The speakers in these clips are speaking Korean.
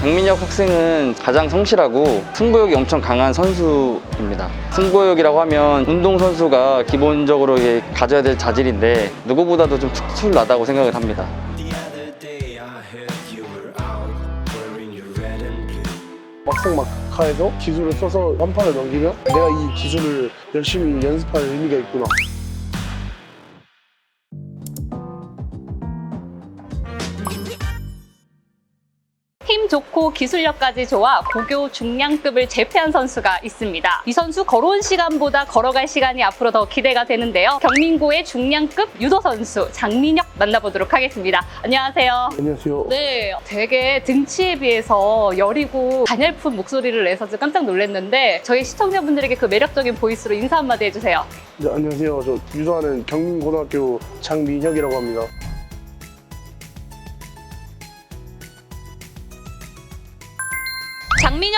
장민혁 학생은 가장 성실하고 승부욕이 엄청 강한 선수입니다. 승부욕이라고 하면 운동선수가 기본적으로 가져야 될 자질인데 누구보다도 좀 특출나다고 생각을 합니다. 막상 막하에서 기술을 써서 한 판을 넘기면 내가 이 기술을 열심히 연습할 의미가 있구나. 좋고 기술력까지 좋아 고교 중량급을 제패한 선수가 있습니다. 이 선수 걸어온 시간보다 걸어갈 시간이 앞으로 더 기대가 되는데요. 경민고의 중량급 유도 선수 장민혁 만나보도록 하겠습니다. 안녕하세요. 안녕하세요. 네, 되게 등치에 비해서 여리고 가냘픈 목소리를 내서 좀 깜짝 놀랐는데 저희 시청자분들에게 그 매력적인 보이스로 인사 한마디 해주세요. 네, 안녕하세요. 저 유도하는 경민고등학교 장민혁이라고 합니다.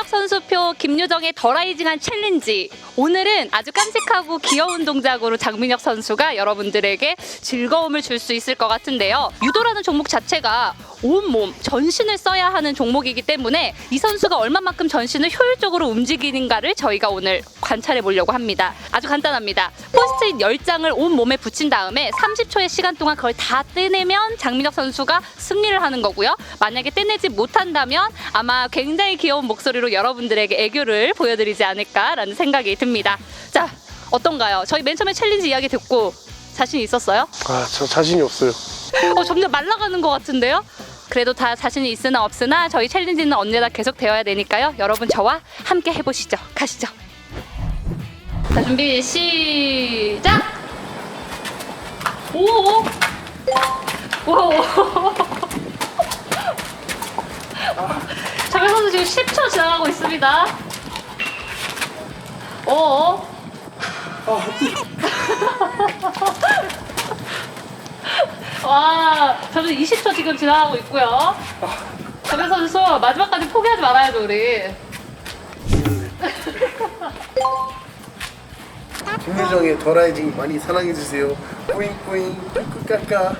장민혁 선수표 김유정의 더라이징한 챌린지. 오늘은 아주 깜찍하고 귀여운 동작으로 장민혁 선수가 여러분들에게 즐거움을 줄 수 있을 것 같은데요. 유도라는 종목 자체가 온몸, 전신을 써야 하는 종목이기 때문에 이 선수가 얼마만큼 전신을 효율적으로 움직이는가를 저희가 오늘 관찰해 보려고 합니다. 아주 간단합니다. 포스트잇 10장을 온몸에 붙인 다음에 30초의 시간 동안 그걸 다 떼내면 장민혁 선수가 승리를 하는 거고요. 만약에 떼내지 못한다면 아마 굉장히 귀여운 목소리로 여러분들에게 애교를 보여드리지 않을까라는 생각이 듭니다. 자, 어떤가요? 저희 맨 처음에 챌린지 이야기 듣고 자신 있었어요? 아, 저 자신이 없어요. 어, 점점 말라가는 것 같은데요? 그래도 다 자신이 있으나 없으나 저희 챌린지는 언제나 계속 되어야 되니까요. 여러분 저와 함께 해보시죠. 가시죠. 자 준비 시작. 오. 오. 장현 선수 지금 10초 지나가고 있습니다. 오. 와, 점점 20초 지금 지나가고 있고요. 정현 선수 마지막까지 포기하지 말아야죠 우리. 김유정의 더라이징 많이 사랑해주세요. 뿌잉뿌잉, 꾹꾹까까.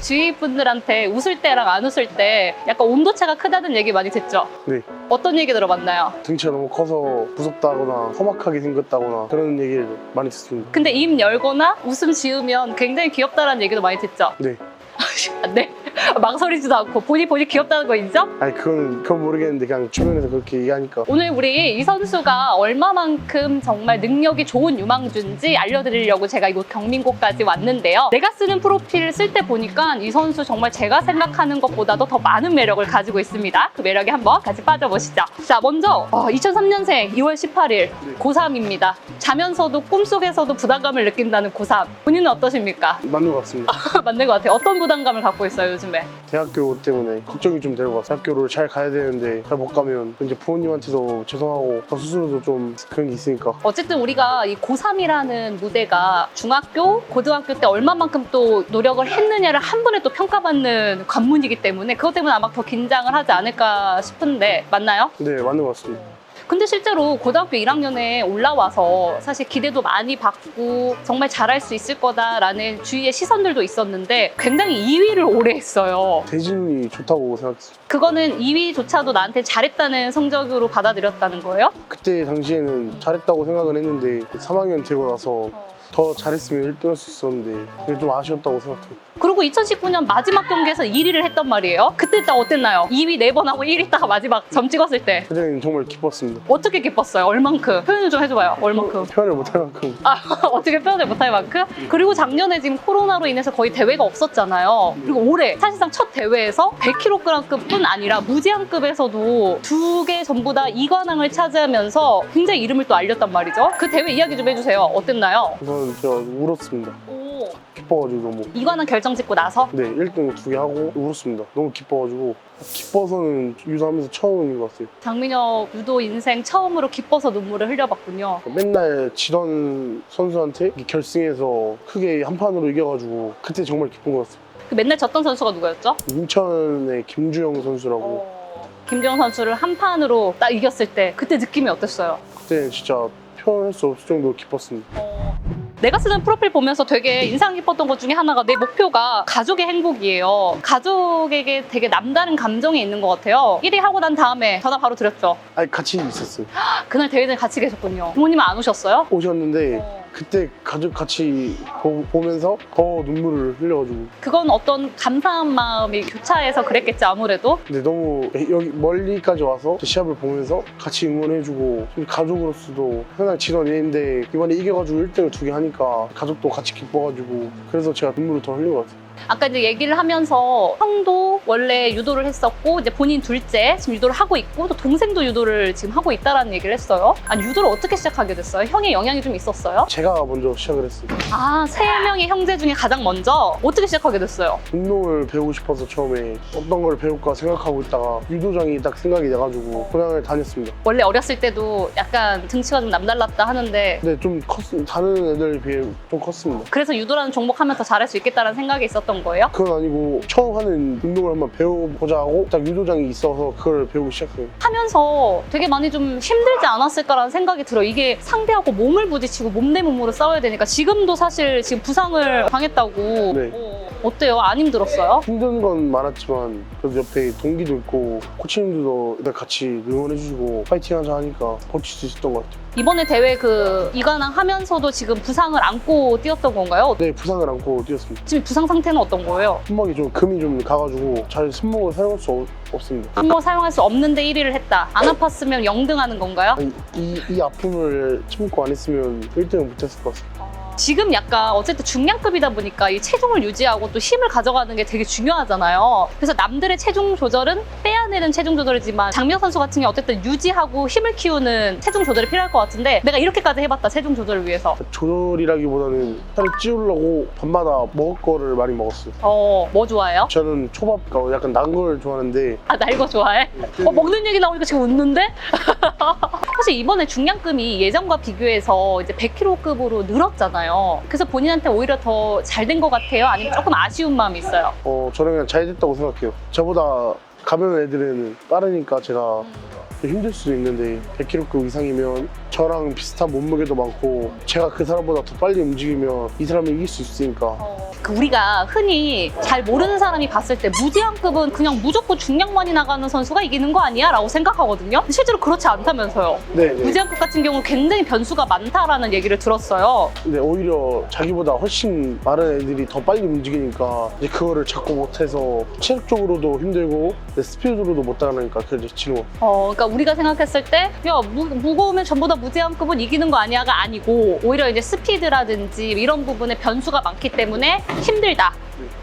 주위 분들한테 웃을 때랑 안 웃을 때 약간 온도차가 크다는 얘기 많이 듣죠. 네. 어떤 얘기 들어봤나요? 등치가 너무 커서 무섭다거나 험악하게 생겼다거나 그런 얘기를 많이 듣습니다. 근데 입 열거나 웃음 지으면 굉장히 귀엽다라는 얘기도 많이 듣죠. 네. 네. 망설이지도 않고 본인 본인 귀엽다는 거 인정? 아니 그건 그건 모르겠는데 그냥 주변에서 그렇게 얘기하니까 오늘 우리 이 선수가 얼마만큼 정말 능력이 좋은 유망주인지 알려드리려고 제가 이곳 경민고까지 왔는데요. 내가 쓰는 프로필을 쓸때 보니까 이 선수 정말 제가 생각하는 것보다도 더 많은 매력을 가지고 있습니다. 그 매력에 한번 같이 빠져보시죠. 자, 먼저 2003년생 2월 18일 고3입니다. 자면서도 꿈속에서도 부담감을 느낀다는 고3. 본인은 어떠십니까? 맞는 것 같습니다. 맞는 것 같아요. 어떤 부담감을 갖고 있어요, 요즘 에? 대학교 때문에 걱정이 좀 같아요. 대학교를 잘 가야 되는데 잘 못 가면 이제 부모님한테도 죄송하고 저 스스로도 좀 그런 게 있으니까 어쨌든 우리가 이 고3이라는 무대가 중학교, 고등학교 때 얼마만큼 또 노력을 했느냐를 한 번에 또 평가받는 관문이기 때문에 그것 때문에 아마 더 긴장을 하지 않을까 싶은데 맞나요? 네 맞는 것 같습니다. 근데 실제로 고등학교 1학년에 올라와서 사실 기대도 많이 받고 정말 잘할 수 있을 거다라는 주위의 시선들도 있었는데 굉장히 2위를 오래 했어요. 대진이 좋다고 생각했어요. 그거는 2위조차도 나한테 잘했다는 성적으로 받아들였다는 거예요? 그때 당시에는 잘했다고 생각을 했는데 3학년 되고 나서 더 잘했으면 1등 할 수 있었는데 그게 좀 아쉬웠다고 생각해요. 그리고 2019년 마지막 경기에서 1위를 했단 말이에요. 그때 딱 어땠나요? 2위 4번 하고 1위 딱 마지막 점 찍었을 때 그때는 정말 기뻤습니다. 어떻게 기뻤어요? 얼만큼? 표현을 좀 해줘봐요. 얼만큼? 표현을 못할 만큼 아 어떻게 표현을 못할 만큼? 그리고 작년에 지금 코로나로 인해서 거의 대회가 없었잖아요. 그리고 올해 사실상 첫 대회에서 100kg급뿐 아니라 무제한급에서도 두 개 전부 다 2관왕을 차지하면서 굉장히 이름을 또 알렸단 말이죠. 그 대회 이야기 좀 해주세요. 어땠나요? 우선 제가 울었습니다. 오 기뻐가지고 너무 2관왕 결정 짓고 나서 네 1등 두 개 하고 울었습니다. 너무 기뻐가지고 기뻐서는 유도하면서 처음인 것 같아요. 장민혁 유도 인생 처음으로 기뻐서 눈물을 흘려봤군요. 맨날 지던 선수한테 결승에서 크게 한 판으로 이겨가지고 그때 정말 기쁜 것 같아요. 그 맨날 졌던 선수가 누구였죠? 인천의 김주영 선수라고 어, 김정 선수를 한 판으로 딱 이겼을 때 그때 느낌이 어땠어요? 그때 진짜 표현할 수 없을 정도로 기뻤습니다. 어, 내가 쓰는 프로필 보면서 되게 인상 깊었던 것 중에 하나가 내 목표가 가족의 행복이에요. 가족에게 되게 남다른 감정이 있는 것 같아요. 1위 하고 난 다음에 전화 바로 드렸죠. 아니 같이 있었어요. 그날 대회는 같이 계셨군요. 부모님은 안 오셨어요? 오셨는데 어. 그때 가족 같이 보, 보면서 더 눈물을 흘려가지고 그건 어떤 감사한 마음이 교차해서 그랬겠지 아무래도. 근데 너무 여기 멀리까지 와서 시합을 보면서 같이 응원해주고 좀 가족으로서도 항상 지던 일인데 이번에 이겨가지고 1등을 두 개 하니까 가족도 같이 기뻐가지고 그래서 제가 눈물을 더 흘린 것 같아요. 아까 이제 얘기를 하면서 형도 원래 유도를 했었고 이제 본인 둘째 지금 유도를 하고 있고 또 동생도 유도를 지금 하고 있다라는 얘기를 했어요. 아니 유도를 어떻게 시작하게 됐어요? 형의 영향이 좀 있었어요? 제가 먼저 시작을 했어요. 아세 명의 형제 중에 가장 먼저 어떻게 시작하게 됐어요? 운동을 배우고 싶어서 처음에 어떤 걸 배울까 생각하고 있다가 유도장이 딱 생각이 나가지고 고향을 다녔습니다. 원래 어렸을 때도 약간 등치가 좀 남달랐다 하는데 근데 좀 컸, 다른 애들에 비해 좀 컸습니다. 그래서 유도라는 종목 하면 더 잘할 수 있겠다는 생각이 있었던 거예요? 그건 아니고 처음 하는 운동을 한번 배워보자 하고 딱 유도장이 있어서 그걸 배우기 시작해요. 하면서 되게 많이 좀 힘들지 않았을까라는 생각이 들어. 이게 상대하고 몸을 부딪히고 몸 대 몸으로 싸워야 되니까 지금도 사실 지금 부상을 당했다고. 네. 어, 어때요? 안 힘들었어요? 힘든 건 많았지만 그래도 옆에 동기도 있고 코치님들도 일단 같이 응원해주시고 파이팅 하자 하니까 버틸 수 있었던 것 같아요. 이번에 대회 그 이관왕 하면서도 지금 부상을 안고 뛰었던 건가요? 네 부상을 안고 뛰었습니다. 지금 부상 상태는 어떤 거예요? 손목이 좀 금이 좀 가가지고 잘 손목을 사용할 수 없, 없습니다. 한번 사용할 수 없는데 1위를 했다. 안 아팠으면 0등 하는 건가요? 아니, 이, 이 아픔을 참고 안 했으면 1등을 못했을 것 같습니다. 지금 약간 어쨌든 중량급이다 보니까 이 체중을 유지하고 또 힘을 가져가는 게 되게 중요하잖아요. 그래서 남들의 체중 조절은 빼 야내는 체중 조절이지만 장명 선수 같은 경우 어쨌든 유지하고 힘을 키우는 체중 조절이 필요할 것 같은데 내가 이렇게까지 해봤다 체중 조절을 위해서. 조절이라기보다는 살을 찌우려고 밤마다 먹을 거를 많이 먹었어요. 어, 뭐 좋아해요? 저는 초밥, 그러니까 약간 난 걸 좋아하는데 아, 나 이거 좋아해? 어, 먹는 얘기 나오니까 지금 웃는데? 사실 이번에 중량급이 예전과 비교해서 이제 100kg급으로 늘었잖아요. 그래서 본인한테 오히려 더 잘 된 것 같아요? 아니면 조금 아쉬운 마음이 있어요? 어, 저는 그냥 잘 됐다고 생각해요. 저보다 가벼운 애들은 빠르니까 제가 좀 힘들 수도 있는데 100kg급 이상이면 저랑 비슷한 몸무게도 많고 제가 그 사람보다 더 빨리 움직이면 이 사람을 이길 수 있으니까 그 우리가 흔히 잘 모르는 사람이 봤을 때 무제한급은 그냥 무조건 중량 많이 나가는 선수가 이기는 거 아니야? 라고 생각하거든요. 근데 실제로 그렇지 않다면서요. 네, 네. 무제한급 같은 경우 굉장히 변수가 많다라는 얘기를 들었어요. 근데 오히려 자기보다 훨씬 마른 애들이 더 빨리 움직이니까 이제 그거를 잡고 못해서 체력적으로도 힘들고 내 스피드로도 못 따라가니까 지는 거 어, 그러니까 우리가 생각했을 때, 야, 무, 무거우면 전부 다 무제한급은 이기는 거 아니야가 아니고, 오히려 이제 스피드라든지 이런 부분에 변수가 많기 때문에 힘들다.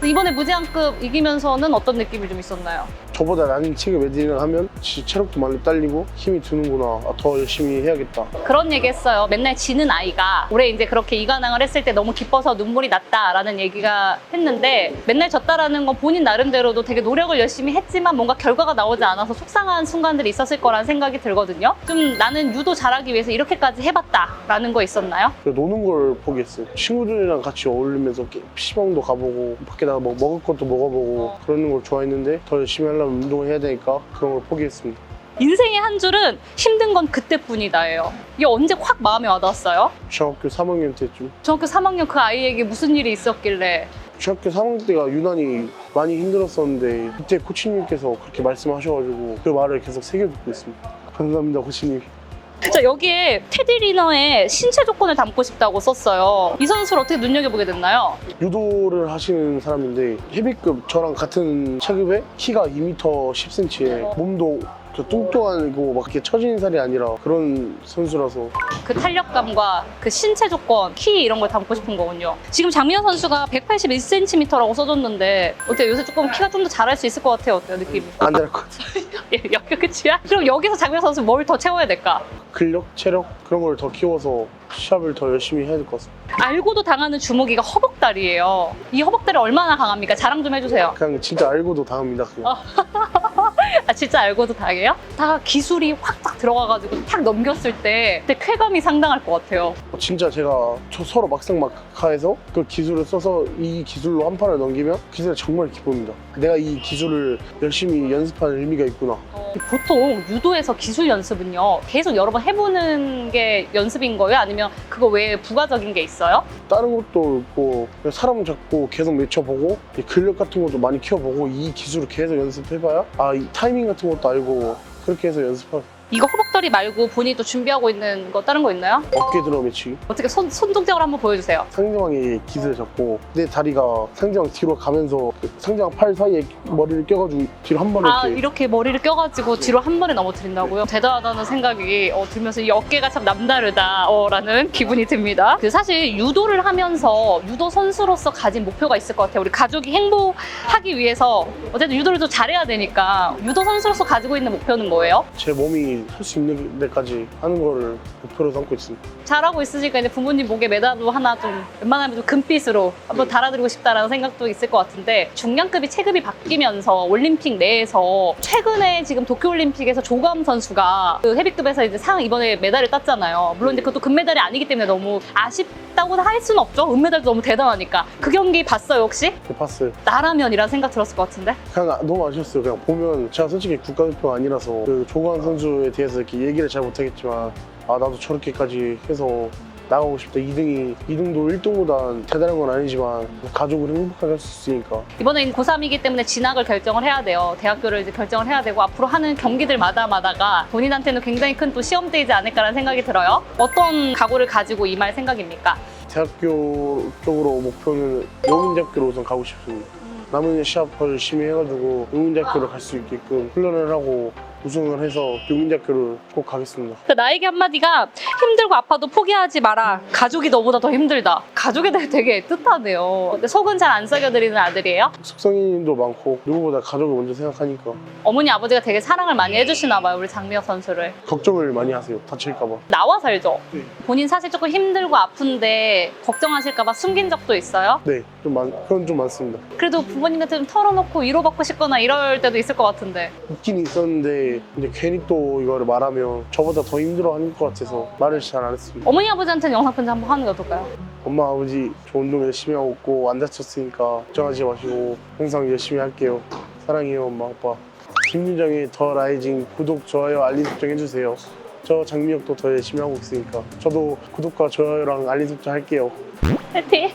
이번에 무제한급 이기면서는 어떤 느낌이 좀 있었나요? 저보다 나는 체급 애들이랑 하면 진짜 체력도 많이 딸리고 힘이 드는구나 아, 더 열심히 해야겠다 그런 얘기 했어요. 맨날 지는 아이가 올해 이제 그렇게 이관왕을 했을 때 너무 기뻐서 눈물이 났다라는 얘기가 했는데 맨날 졌다라는 건 본인 나름대로도 되게 노력을 열심히 했지만 뭔가 결과가 나오지 않아서 속상한 순간들이 있었을 거라는 생각이 들거든요. 좀 나는 유도 잘하기 위해서 이렇게까지 해봤다라는 거 있었나요? 노는 걸 포기했어요 친구들이랑 같이 어울리면서 게- PC방도 가보고 밖에 나가 뭐 먹을 것도 먹어보고 어. 그러는 걸 좋아했는데 더 열심히 하려 면 운동을 해야 되니까 그런 걸 포기했습니다. 인생의 한 줄은 힘든 건 그때뿐이다예요. 이게 언제 확 마음에 와닿았어요? 중학교 3학년 때쯤. 중학교 3학년 그 아이에게 무슨 일이 있었길래? 중학교 3학년 때가 유난히 많이 힘들었었는데 그때 코치님께서 그렇게 말씀하셔가지고 그 말을 계속 새겨 듣고 있습니다. 감사합니다 코치님 자 여기에 테디 리너의 신체 조건을 담고 싶다고 썼어요. 이 선수를 어떻게 눈여겨보게 됐나요? 유도를 하시는 사람인데 헤비급 저랑 같은 체급에 키가 2m 10cm에 몸도 그 뚱뚱하고 막 이렇게 처진 살이 아니라 그런 선수라서 그 탄력감과 그 신체 조건, 키 이런 걸 담고 싶은 거군요. 지금 장민현 선수가 181cm라고 써줬는데 어때요? 요새 조금 키가 좀 더 잘할 수 있을 것 같아요. 어때요? 느낌이? 안 될 것 같아요. 예, 여기 끝이야? 그럼 여기서 장민현 선수 뭘 더 채워야 될까? 근력, 체력 그런 걸 더 키워서 시합을 더 열심히 해야 될 것 같습니다. 알고도 당하는 주먹이가 허벅다리예요. 이 허벅다리 얼마나 강합니까? 자랑 좀 해주세요. 그냥 진짜 알고도 당합니다. 그냥. 아 진짜 알고도 당해요? 다 기술이 확 딱 들어가가지고 탁 넘겼을 때 그때 쾌감이 상당할 것 같아요. 진짜 제가 저 서로 막상 막하에서 그 기술을 써서 이 기술로 한 판을 넘기면 그때 정말 기쁩니다. 내가 이 기술을 열심히 연습하는 의미가 있구나. 보통 유도에서 기술 연습은요 계속 여러 번 해보는 게 연습인 거예요? 아니면 그거 외에 부가적인 게 있어요? 다른 것도 있고 그냥 사람 잡고 계속 외쳐보고 이 근력 같은 것도 많이 키워보고 이 기술을 계속 연습해봐야 아 이 타이밍 같은 것도 알고 그렇게 해서 연습하 이거 허벅다리 말고 본인이 또 준비하고 있는 거 다른 거 있나요? 어깨 들어 매치기 어떻게 손, 손 동작을 한번 보여주세요. 상대방의 기술을 잡고 내 다리가 상대방 뒤로 가면서 그 상대방 팔 사이에 머리를 껴가지고 뒤로 한 번에 아 이렇게 이렇게 머리를 껴가지고 뒤로 한 번에 넘어뜨린다고요? 대단하다는 생각이 어, 들면서 이 어깨가 참 남다르다 어, 라는 기분이 듭니다 그 사실 유도를 하면서 유도 선수로서 가진 목표가 있을 것 같아요 우리 가족이 행복하기 위해서 어쨌든 유도를 좀 잘해야 되니까 유도 선수로서 가지고 있는 목표는 뭐예요? 제 몸이 할 수 있는 데까지 하는 거를 목표로 삼고 있습니다. 잘하고 있으니까 이제 부모님 목에 매달도 하나 좀 웬만하면 좀 금빛으로 한번 달아드리고 싶다라는 생각도 있을 것 같은데 중량급이 체급이 바뀌면서 올림픽 내에서 최근에 지금 도쿄올림픽에서 조감 선수가 그 헤비급에서 이제 상 이번에 메달을 땄잖아요. 물론 이제 그것도 금메달이 아니기 때문에 너무 아쉽 다고는 할 수는 없죠. 은메달도 너무 대단하니까. 그 경기 봤어요 혹시? 네, 봤어요. 나라면이라는 생각 들었을 것 같은데. 그냥 아- 너무 아쉬웠어요. 그냥 보면 제가 솔직히 국가대표가 아니라서 그 조관 선수에 대해서 이렇게 얘기를 잘 못하겠지만 아 나도 저렇게까지 해서 나가고 싶다. 2등이 2등도 1등보다 대단한 건 아니지만 가족을 행복하게 할 수 있으니까 이번엔 고3이기 때문에 진학을 결정을 해야 돼요. 대학교를 이제 결정을 해야 되고 앞으로 하는 경기들마다마다가 본인한테는 굉장히 큰 또 시험대이지 않을까라는 생각이 들어요. 어떤 각오를 가지고 임할 생각입니까? 대학교 쪽으로 목표는 용인대학교로 우선 가고 싶습니다. 남은 시합 열심히 해가지고 용인대학교를 갈 수 있게끔 훈련을 하고 우승을 해서 용인대학교를 꼭 가겠습니다. 그 나에게 한마디가 힘들고 아파도 포기하지 마라. 가족이 너보다 더 힘들다. 가족에 대해 되게 뜻하네요. 근데 속은 잘 안 썩여드리는 아들이에요. 속성인도 많고 누구보다 가족을 먼저 생각하니까 어머니 아버지가 되게 사랑을 많이 해주시나 봐요. 우리 장미혁 선수를. 걱정을 많이 하세요. 다칠까봐. 나와 살죠. 네. 본인 사실 조금 힘들고 아픈데 걱정하실까봐 숨긴 적도 있어요. 네, 좀 많, 그건 좀 많습니다. 그래도 부모님한테 좀 털어놓고 위로받고 싶거나 이럴 때도 있을 것 같은데 있긴 있었는데 근데 괜히 또 이거를 말하면 저보다 더 힘들어하는 것 같아서 말을 잘 안 했습니다. 어머니 아버지한테는 영상 편지 한번 하는 게 어떨까요? 엄마 아버지 저 운동 열심히 하고 있고 안 다쳤으니까 걱정하지 마시고 항상 열심히 할게요. 사랑해요 엄마 아빠. 김유정의 더 라이징 구독 좋아요 알림 설정 해주세요. 저 장미혁도 더 열심히 하고 있으니까 저도 구독과 좋아요랑 알림 설정 할게요. 파이팅!